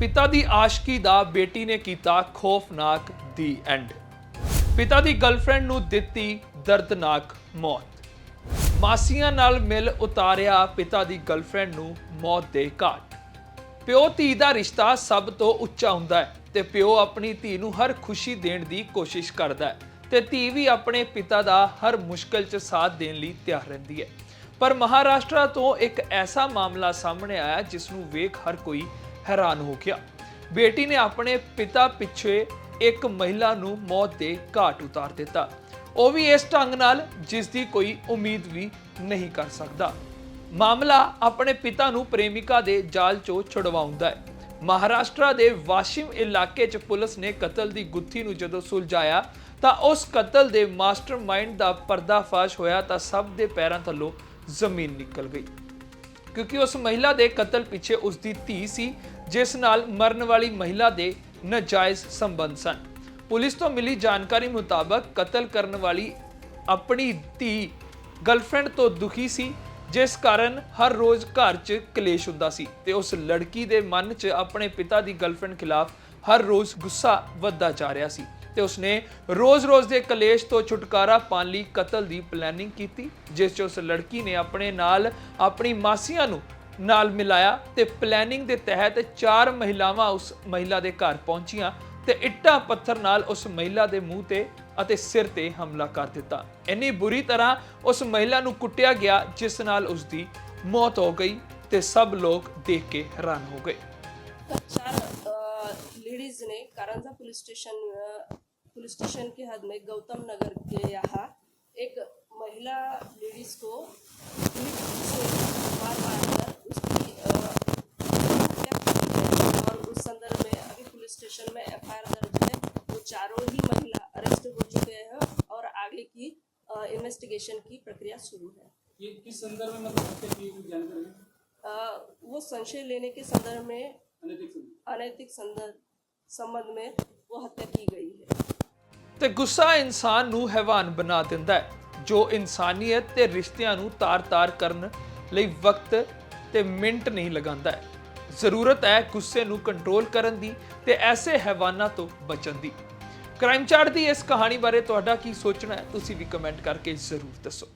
ਪਿਤਾ ਦੀ ਆਸ਼ਕੀ ਦਾ ਬੇਟੀ ਨੇ ਕੀਤਾ ਖੋਫਨਾਕ ਦੀ ਐਂਡ ਪਿਤਾ ਦੀ ਗਰਲਫ੍ਰੈਂਡ ਨੂੰ ਦਿੱਤੀ ਦਰਦਨਾਕ ਮੌਤ। ਮਾਸੀਆਂ ਨਾਲ ਮਿਲ ਉਤਾਰਿਆ ਪਿਤਾ ਦੀ ਗਰਲਫ੍ਰੈਂਡ ਨੂੰ ਮੌਤ ਦੇ ਘਾਟ। ਪਿਓ ਧੀ ਦਾ ਰਿਸ਼ਤਾ ਸਭ ਤੋਂ ਉੱਚਾ ਹੁੰਦਾ ਹੈ ਤੇ ਪਿਓ ਆਪਣੀ ਧੀ ਨੂੰ ਹਰ ਖੁਸ਼ੀ ਦੇਣ ਦੀ ਕੋਸ਼ਿਸ਼ ਕਰਦਾ ਹੈ ਤੇ ਧੀ ਵੀ ਆਪਣੇ ਪਿਤਾ ਦਾ ਹਰ ਮੁਸ਼ਕਲ 'ਚ ਸਾਥ ਦੇਣ ਲਈ ਤਿਆਰ ਰਹਿੰਦੀ ਹੈ। ਪਰ ਮਹਾਰਾਸ਼ਟਰ ਤੋਂ ਇੱਕ ਐਸਾ ਮਾਮਲਾ ਸਾਹਮਣੇ ਆਇਆ ਜਿਸ ਨੂੰ ਵੇਖ ਹਰ ਕੋਈ ਹੈਰਾਨ ਹੋ ਗਿਆ। ਬੇਟੀ ਨੇ ਆਪਣੇ ਪਿਤਾ ਪਿੱਛੇ ਇੱਕ ਮਹਿਲਾ ਨੂੰ ਮੌਤ ਦੇ ਘਾਟ ਉਤਾਰ ਦਿੱਤਾ। ਉਹ ਵੀ ਇਸ ਢੰਗ ਨਾਲ ਜਿਸ ਦੀ ਕੋਈ ਉਮੀਦ ਵੀ ਨਹੀਂ ਕਰ ਸਕਦਾ। ਮਾਮਲਾ ਆਪਣੇ ਪਿਤਾ ਨੂੰ ਪ੍ਰੇਮਿਕਾ ਦੇ ਜਾਲ ਚੋਂ ਛੁਡਵਾਉਂਦਾ ਹੈ। ਮਹਾਰਾਸ਼ਟਰ ਦੇ ਵਾਸ਼ਿਮ ਇਲਾਕੇ 'ਚ ਪੁਲਿਸ ਨੇ ਕਤਲ ਦੀ ਗੁੱਥੀ ਨੂੰ ਜਦੋਂ ਸੁਲਝਾਇਆ, ਤਾਂ ਉਸ ਕਤਲ ਦੇ ਮਾਸਟਰਮਾਈਂਡ ਦਾ ਪਰਦਾਫਾਸ਼ ਹੋਇਆ ਤਾਂ ਸਭ ਦੇ ਪੈਰਾਂ ਥੱਲੋਂ ਜ਼ਮੀਨ ਨਿਕਲ ਗਈ। ਕਿਉਂਕਿ ਉਸ ਮਹਿਲਾ ਦੇ ਕਤਲ ਪਿੱਛੇ ਉਸ ਦੀ ਧੀ ਸੀ ਜਿਸ ਨਾਲ ਮਰਨ ਵਾਲੀ ਮਹਿਲਾ ਦੇ ਨਾਜਾਇਜ਼ ਸੰਬੰਧ ਸਨ। ਪੁਲਿਸ ਤੋਂ ਮਿਲੀ ਜਾਣਕਾਰੀ ਮੁਤਾਬਕ ਕਤਲ ਕਰਨ ਵਾਲੀ ਆਪਣੀ ਧੀ ਗਰਲਫ੍ਰੈਂਡ ਤੋਂ ਦੁਖੀ ਸੀ, ਜਿਸ ਕਾਰਨ ਹਰ ਰੋਜ਼ ਘਰ 'ਚ ਕਲੇਸ਼ ਹੁੰਦਾ ਸੀ ਤੇ ਉਸ ਲੜਕੀ ਦੇ ਮਨ 'ਚ ਆਪਣੇ ਪਿਤਾ ਦੀ ਗਰਲਫ੍ਰੈਂਡ ਖਿਲਾਫ ਹਰ ਰੋਜ਼ ਗੁੱਸਾ ਵੱਧਦਾ ਜਾ ਰਿਹਾ ਸੀ ਤੇ ਉਸਨੇ ਰੋਜ਼-ਰੋਜ਼ ਦੇ ਕਲੇਸ਼ ਤੋਂ ਛੁਟਕਾਰਾ ਪਾਉਣ ਲਈ ਕਤਲ ਦੀ ਪਲੈਨਿੰਗ ਕੀਤੀ, ਜਿਸ 'ਚ ਉਸ ਲੜਕੀ ਨੇ ਆਪਣੇ ਨਾਲ ਆਪਣੀ ਮਾਸੀਆਂ ਨੂੰ ਨਾਲ ਮਿਲਾਇਆ ਤੇ ਪਲੈਨਿੰਗ ਦੇ ਤਹਿਤ ਚਾਰ ਮਹਿਲਾਵਾਂ ਉਸ ਮਹਿਲਾ ਦੇ ਘਰ ਪਹੁੰਚੀਆਂ ਤੇ ਇੱਟਾਂ ਪੱਥਰ ਨਾਲ ਉਸ ਮਹਿਲਾ ਦੇ ਮੂੰਹ ਤੇ ਅਤੇ ਸਿਰ ਤੇ ਹਮਲਾ ਕਰ ਦਿੱਤਾ ਇੰਨੀ ਬੁਰੀ ਤਰ੍ਹਾਂ ਉਸ ਮਹਿਲਾ ਨੂੰ ਕੁੱਟਿਆ ਗਿਆ ਜਿਸ ਨਾਲ ਉਸ ਦੀ ਮੌਤ ਹੋ ਗਈ ਤੇ ਸਭ ਲੋਕ ਦੇਖ ਕੇ ਹੈਰਾਨ ਹੋ ਗਏ तर चार लेडीज ने कारंजा पुलिस स्टेशन अ, पुलिस स्टेशन के हद में गौतम नगर के यहाँ एक महिला लेडीज को ईंट से पुलिस स्टेशन में एफ दर्ज है वो चारों ही महिला अरेस्ट हो चुके हैं और आगे की इन्वेस्टिगेशन की प्रक्रिया शुरू है ये किस संदर्भ में मतलब हत्या की हुई जानकारी है? अ, वो संशय लेने के संदर्भ में अनैतिक संदर्भ अनैतिक संदर्भ संबंध में वो हत्या की गई है ਤੇ ਗੁੱਸਾ ਇਨਸਾਨ ਨੂੰ ਹੈਵਾਨ ਬਣਾ ਦਿੰਦਾ ਹੈ ਜੋ ਇਨਸਾਨੀਅਤ ਤੇ ਰਿਸ਼ਤਿਆਂ ਨੂੰ ਤਾਰ-ਤਾਰ ਕਰਨ ਲਈ ਵਕਤ ਤੇ ਮਿੰਟ ਨਹੀਂ ਲਗਾਉਂਦਾ ਹੈ ਜ਼ਰੂਰਤ ਹੈ ਗੁੱਸੇ ਨੂੰ ਕੰਟਰੋਲ ਕਰਨ ਦੀ ਤੇ ਐਸੇ ਹੈਵਾਨਾਂ ਤੋਂ ਬਚਣ ਦੀ। ਕ੍ਰਾਈਮ ਚਾਰਟ ਦੀ ਇਸ ਕਹਾਣੀ ਬਾਰੇ ਤੁਹਾਡਾ ਕੀ ਸੋਚਣਾ ਹੈ, ਤੁਸੀਂ ਵੀ ਕਮੈਂਟ ਕਰਕੇ ਜ਼ਰੂਰ ਦੱਸੋ।